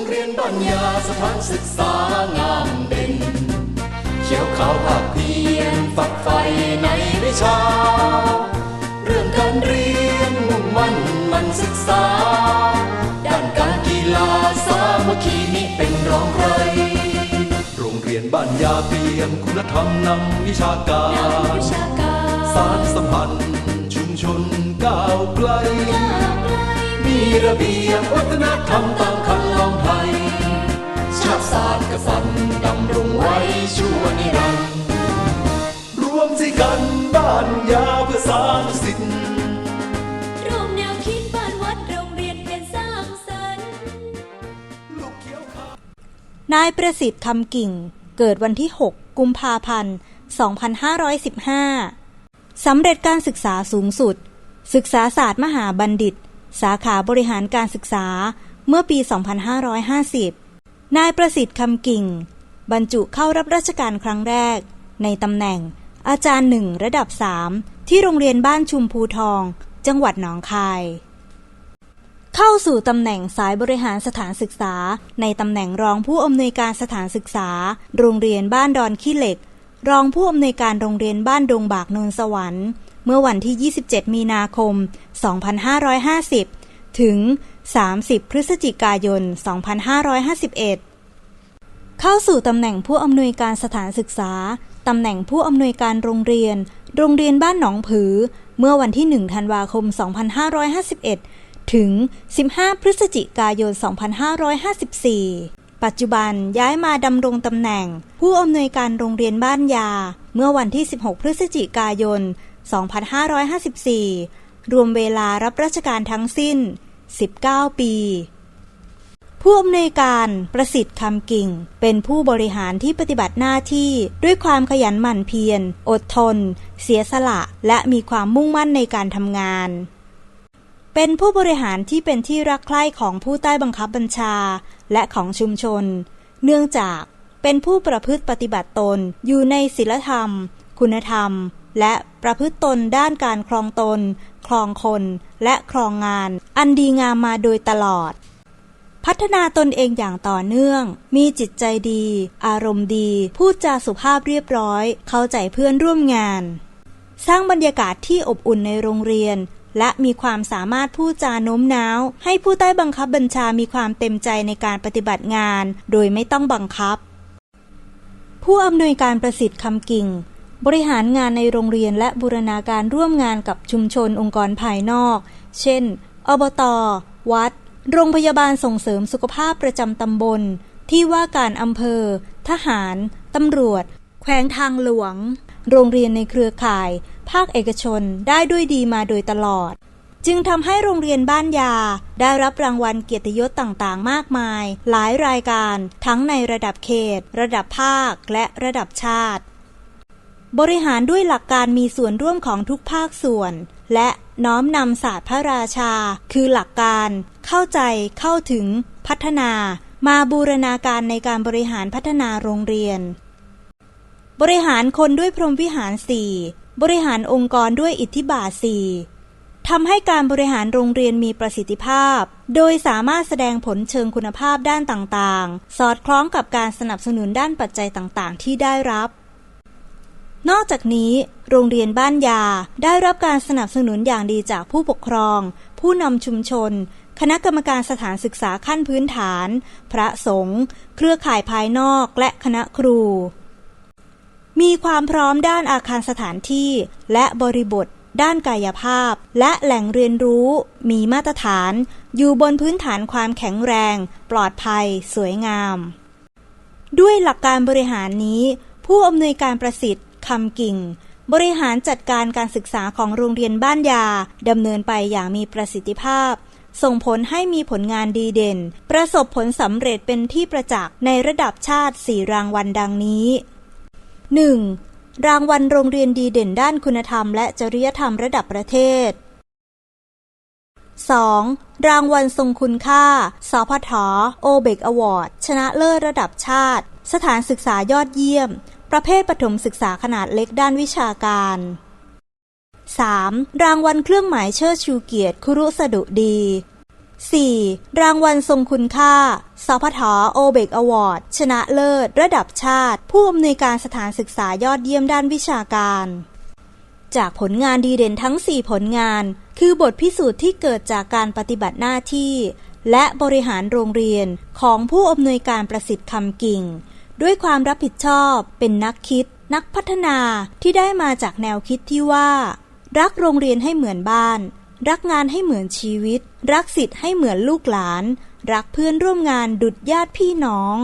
รงเรียนบ้านยาสถานศึกษางามเด่น เขียวขาวภาคเพียรฝักใฝ่ในวิชา เรื่องการเรียนมุ่งมั่นมันศึกษา ด้านการกีฬาสามัคคีนี้เป็นรองใคร โรงเรียนบ้านยาเปียมคุณธรรมนำวิชาการวิชาการสารสัมพันธ์ชุมชนก้าวไกล มีระเบียบวัฒนธรรมตามคันล องไทย ชาติศาสตร์กษัตริย์ดำรงไว้ชั่วนิรันดร์รวมใจกันบ้านยาเพื่อสร้างสิทธิ์ร่วมแนวคิดบ้านวัดโรงเรียนเพียรสร้างสรรค์ลูกเขียวขาว นายประสิทธิ์คำกิ่ง เกิดวันที่ 6 กุมภาพันธ์ 2515 สำเร็จการศึกษาสูงสุด ศึกษาศาสตร์มหาบัณฑิต สาขาบริหารการศึกษา เมื่อปี 2550 นายประสิทธิ์คำกิ่ง บรรจุเข้ารับราชการครั้งแรก ในตำแหน่ง อาจารย์หนึ่งระดับ3ที่โรงเรียนบ้านชุมพูทอง จังหวัดหนองคาย เข้าสู่ตำแหน่งสายบริหารสถานศึกษา ในตำแหน่งรองผู้อำนวยการสถานศึกษา โรงเรียนบ้านดอนขี้เหล็ก รองผู้อำนวยการโรงเรียนบ้านดงบากนนสวรรค์ เมื่อวันที่ 27 มีนาคม 2550 ถึง30 พฤศจิกายน 2551 เข้าสู่ตำแหน่งผู้อำนวยการสถานศึกษา ตำแหน่งผู้อำนวยการโรงเรียน โรงเรียนบ้านหนองผือ เมื่อวันที่ 1 ธันวาคม 2551 ถึง 15 พฤศจิกายน 2554ปัจจุบันย้ายมาดำรงตำแหน่ง ผู้อำนวยการโรงเรียนบ้านยา เมื่อวันที่ 16 พฤศจิกายน 2554 รวมเวลารับราชการทั้งสิ้น 19 ปี ผู้อำนวยการประสิทธิ์คำกิ่ง เป็นผู้บริหารที่ปฏิบัติหน้าที่ด้วยความขยันหมั่นเพียร อดทน เสียสละ และมีความมุ่งมั่นในการทำงาน เป็นผู้บริหารที่เป็นที่รักใคร่ของผู้ใต้บังคับบัญชา และของชุมชน เนื่องจากเป็นผู้ประพฤติปฏิบัติตนอยู่ในศีลธรรม คุณธรรม และประพฤติตนด้านการครองตน ครองคน และครองงาน อันดีงามมาโดยตลอด พัฒนาตนเองอย่างต่อเนื่อง มีจิตใจดี อารมณ์ดี พูดจาสุภาพเรียบร้อย เข้าใจเพื่อนร่วมงาน สร้างบรรยากาศที่อบอุ่นในโรงเรียน และมีความสามารถพูดจาโน้มน้าว ให้ผู้ใต้บังคับบัญชามีความเต็มใจในการปฏิบัติงาน โดยไม่ต้องบังคับ ผู้อำนวยการประสิทธิ์คำกิ่ง บริหารงานในโรงเรียนและบูรณาการร่วมงานกับชุมชนองค์กรภายนอก เช่น อบต วัด โรงพยาบาลส่งเสริมสุขภาพประจำตำบล ที่ว่าการอำเภอ ทหาร ตำรวจ แขวงทางหลวง โรงเรียนในเครือข่าย ภาคเอกชนได้ด้วยดีมาโดยตลอด จึงทำให้โรงเรียนบ้านยา ได้รับรางวัลเกียรติยศต่างๆ มากมาย หลายรายการ ทั้งในระดับเขต ระดับภาค และระดับชาติ บริหารด้วยหลักการมีส่วนร่วมของทุกภาคส่วน และน้อมนำศาสตร์พระราชา คือหลักการ เข้าใจเข้าถึง พัฒนา มาบูรณาการในการบริหารพัฒนาโรงเรียน บริหารคนด้วยพรหมวิหารสี่บริหารองค์กรด้วยอิทธิบาทสี่ทำให้การบริหารโรงเรียนมีประสิทธิภาพ โดยสามารถแสดงผลเชิงคุณภาพด้านต่างๆ สอดคล้องกับการสนับสนุนด้านปัจจัยต่างๆ ที่ได้รับ นอกจากนี้ โรงเรียนบ้านยาได้รับการสนับสนุนอย่างดีจากผู้ปกครอง ผู้นำชุมชน คณะกรรมการสถานศึกษาขั้นพื้นฐาน พระสงฆ์เครือข่ายภายนอกและคณะครู มีความพร้อมด้านอาคารสถานที่และบริบท ด้านกายภาพ และแหล่งเรียนรู้ มีมาตรฐาน อยู่บนพื้นฐานความแข็งแรง ปลอดภัย สวยงาม ด้วยหลักการบริหารนี้ ผู้อำนวยการประสิทธิ คำกิ่ง บริหารจัดการการศึกษาของโรงเรียนบ้านยาดำเนินไปอย่างมีประสิทธิภาพ ส่งผลให้มีผลงานดีเด่น ประสบผลสำเร็จเป็นที่ประจักษ์ในระดับชาติ 4 รางวัลดังนี้ 1. รางวัลโรงเรียนดีเด่นด้านคุณธรรม และจริยธรรมระดับประเทศ 2. รางวัลทรงคุณค่า สพท โอเบกอวอร์ด ชนะเลิศระดับชาติ สถานศึกษายอดเยี่ยม ประเภทปฐมศึกษาขนาดเล็กด้านวิชาการ 3. รางวัลเครื่องหมายเชิดชูเกียรติ คุรุสดุดี 4. รางวัลทรงคุณค่า สพทโอเบกอวอร์ด ชนะเลิศ ระดับชาติ ผู้อำนวยการสถานศึกษายอดเยี่ยมด้านวิชาการ จากผลงานดีเด่นทั้ง 4 ผลงาน คือบทพิสูจน์ที่เกิดจากการปฏิบัติหน้าที่ และบริหารโรงเรียนของผู้อำนวยการประสิทธิ์คำกิ่ง ด้วยความรับผิดชอบเป็นนักคิด นักพัฒนาที่ได้มาจากแนวคิดที่ว่า รักโรงเรียนให้เหมือนบ้าน รักงานให้เหมือนชีวิต รักสิทธิ์ให้เหมือนลูกหลาน รักเพื่อนร่วมงานดุดญาติพี่น้อง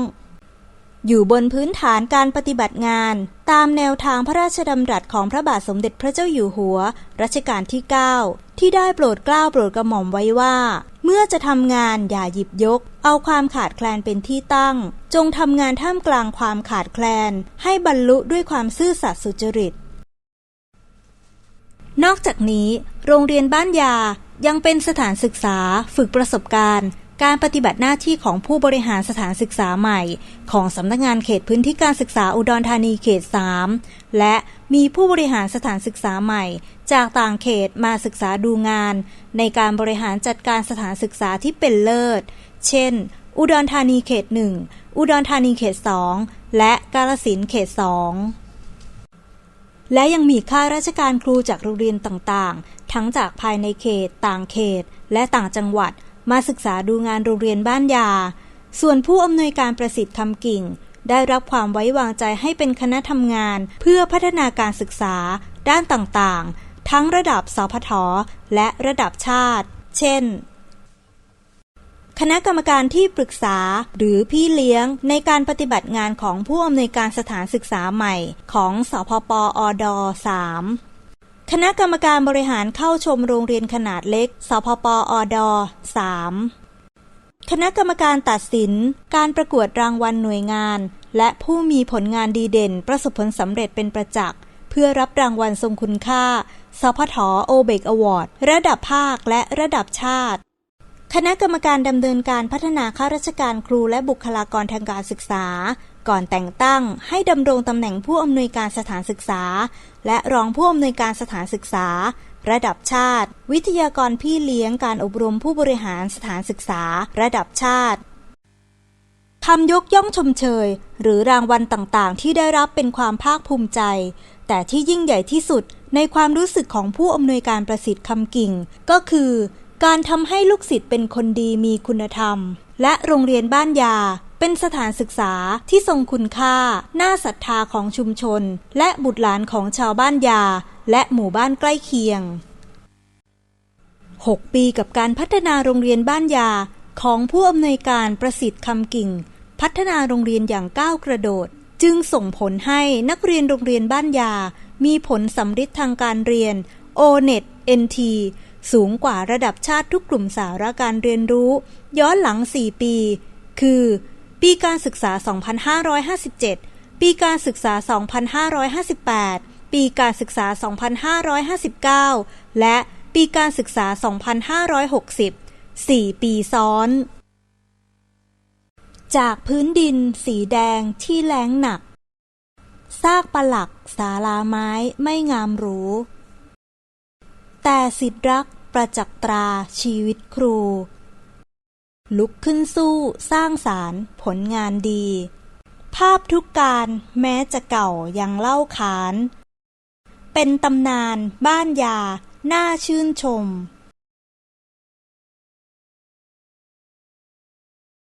อยู่บนพื้นฐานการปฏิบัติงาน ตามแนวทางพระราชดำรัสของพระบาทสมเด็จพระเจ้าอยู่หัว รัชกาลที่ 9 ที่ได้โปรดเกล้าโปรดกระหม่อมไว้ว่า เมื่อจะทำงานอย่าหยิบยก เอาความขาดแคลนเป็นที่ตั้ง จงทำงานท่ามกลางความขาดแคลน ให้บรรลุด้วยความซื่อสัตย์สุจริต นอกจากนี้ โรงเรียนบ้านยายังเป็นสถานศึกษา ฝึกประสบการณ์ การปฏิบัติหน้าที่ของผู้บริหารสถานศึกษาใหม่ ของสำนักงานเขตพื้นที่การศึกษาอุดรธานีเขต 3 และมีผู้บริหารสถานศึกษาใหม่ จากต่างเขตมาศึกษาดูงาน ในการบริหารจัดการสถานศึกษาที่เป็นเลิศ เช่น อุดรธานีเขต1อุดรธานีเขต2และกาฬสินเขต2และยังมีข้าราชการครูจากโรงเรียนต่างๆ ทั้งจากภายในเขต ต่างเขต และต่างจังหวัด มาศึกษาดูงานโรงเรียนบ้านยา ส่วนผู้อำนวยการประสิทธิ์คำกิ่ง ได้รับความไว้วางใจให้เป็นคณะทำงาน เพื่อพัฒนาการศึกษา ด้านต่างๆ ทั้งระดับสพทและระดับชาติ เช่น คณะกรรมการที่ปรึกษาหรือพี่เลี้ยงในการปฏิบัติงานของผู้อำนวยการสถานศึกษาใหม่ของสพปอด3คณะกรรมการบริหารเข้าชมโรงเรียนขนาดเล็ก สพปอด3คณะกรรมการตัดสิน การประกวดรางวัลหน่วยงาน และผู้มีผลงานดีเด่น ประสบผลสำเร็จเป็นประจักษ์ เพื่อรับรางวัลทรงคุณค่า สพทโอเบกอวอร์ด ระดับภาคและระดับชาติ คณะกรรมการดำเนินการพัฒนาข้าราชการครูและบุคลากรทางการศึกษา ก่อนแต่งตั้ง ให้ดำรงตำแหน่งผู้อำนวยการสถานศึกษา และรองผู้อำนวยการสถานศึกษา ระดับชาติ วิทยากรพี่เลี้ยงการอบรมผู้บริหารสถานศึกษา ระดับชาติคำยกย่องชมเชย หรือรางวัลต่างๆ ที่ได้รับเป็นความภาคภูมิใจ แต่ที่ยิ่งใหญ่ที่สุดในความรู้สึกของผู้อำนวยการประสิทธิ์คำกิ่ง ก็คือ การทำให้ลูกศิษย์เป็นคนดีมีคุณธรรม และโรงเรียนบ้านยา เป็นสถานศึกษาที่ทรงคุณค่า น่าศรัทธาของชุมชน และบุตรหลานของชาวบ้านยา และหมู่บ้านใกล้เคียง 6 ปีกับการพัฒนาโรงเรียนบ้านยาของผู้อำนวยการประสิทธิ์คำกิ่ง พัฒนาโรงเรียนอย่างก้าวกระโดด จึงส่งผลให้นักเรียนโรงเรียนบ้านยา มีผลสำฤทธิ์ทางการเรียน O-NET NT สูงกว่าระดับชาติทุกกลุ่มสาระการเรียนรู้ ย้อนหลัง 4 ปี คือ ปีการศึกษา 2557 ปีการศึกษา 2558 ปีการศึกษา 2559 และปีการศึกษา 2560 4 ปีซ้อน จากพื้นดินสีแดงที่แล้งหนัก ซากปลักศาลาไม้ไม่งามหรู แต่สิทธิรัก ประจักษ์ตราชีวิตครู ลุกขึ้นสู้สร้างสารรค์ผลงานดี ภาพทุกการแม้จะเก่ายังเล่าขาน เป็นตำนานบ้านยา น่าชื่นชม